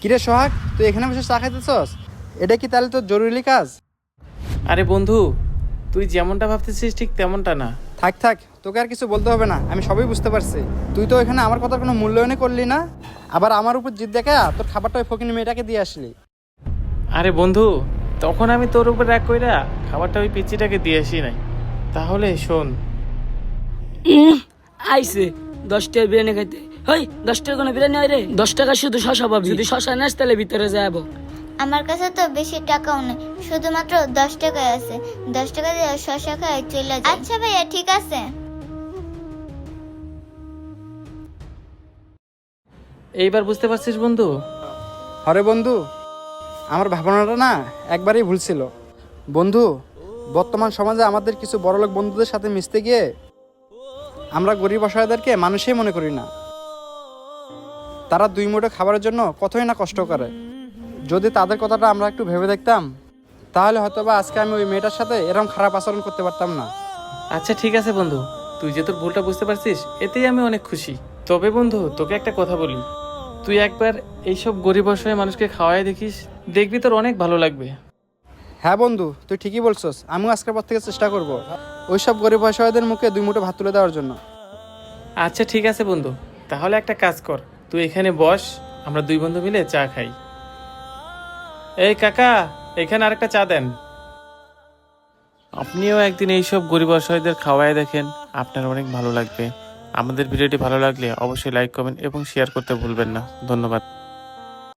কিরে সোহাগ তুই এখানে বসে চা খাইতেছস? এটা কি তাহলে তোর জরুরি কাজ? আরে বন্ধু তুই যেমনটা ভাবতেছিস ঠিক তেমনটা না। থাক থাক তোকে আর কিছু বলতে হবে না আমি সবই বুঝতে পারছি। তুই তো এখানে আমার কথার কোনো মূল্যায়নই করলি না। আবার আমার উপর জিদ দেখা তোর খাবারটা ওই ফকিনি মেয়েটাকে দিয়ে আসলি। আরে বন্ধু তখন আমি তোর উপর রাগ কইরা খাবারটা ওই পিচিটাকে দিয়ে আসি নাই। তাহলে শোন। আইসে দশ টাকা বিরিয়ানি খাইতে। হই দশ টাকা কোনো বিরিয়ানি হয় রে? দশ টাকা শুধু শশা পাবি। যদি শশা নেস তাহলে ভিতরে যাব আমার কাছে তো বেশি টাকাও নেই শুধুমাত্র দশ টাকায় আছে। দশ টাকা দিয়ে শশা খাই চলে যায় আচ্ছা ভাইয়া ঠিক আছে। এইবার বুঝতে পারছিস বন্ধু? হরে বন্ধু আমার ভাবনাটা না একবারই ভুল ছিল। বন্ধু বর্তমান সমাজে আমাদের কিছু বড়লোক বন্ধুদের সাথে মিশতে গিয়ে আমরা গরিব অসহায়দেরকে মানুষই মনে করি না। তারা দুই মুঠো খাবারের জন্য কতই না কষ্ট করে। যদি তাদের কথাটা আমরা একটু ভেবে দেখতাম, তাহলে হয়তোবা আজকে আমি ওই মেয়েটার সাথে এরকম খারাপ আচরণ করতে পারতাম না। আচ্ছা ঠিক আছে বন্ধু। তুই যে তোর ভুলটা বুঝতে পারছিস, এতেই আমি অনেক খুশি। তবে বন্ধু, তোকে একটা কথা বলি। তুই একবার এইসব গরিব অসহায় মানুষকে খাওয়াই দেখিস, দেখবি তোর অনেক ভালো লাগবে। হ্যাঁ বন্ধু, তুই ঠিকই বলছস। আমিও আজকের পর থেকে চেষ্টা করব। ওইসব গরিব অসহায়দের মুখে দুই মুঠো ভাত তুলে দেওয়ার জন্য। আচ্ছা ঠিক আছে বন্ধু। তাহলে একটা কাজ কর। তুই এখানে বস, আমরা দুই বন্ধু মিলে চা খাই। এই কাকা, এখানে আরেকটা চা দেন। আপনিও একদিন এইসব গরিব অসহায়দের খাওয়ায় দেখেন। আপনার অনেক ভালো লাগবে। আমাদের ভিডিওটি ভালো লাগলে অবশ্যই লাইক কমেন্ট এবং শেয়ার করতে ভুলবেন না। ধন্যবাদ।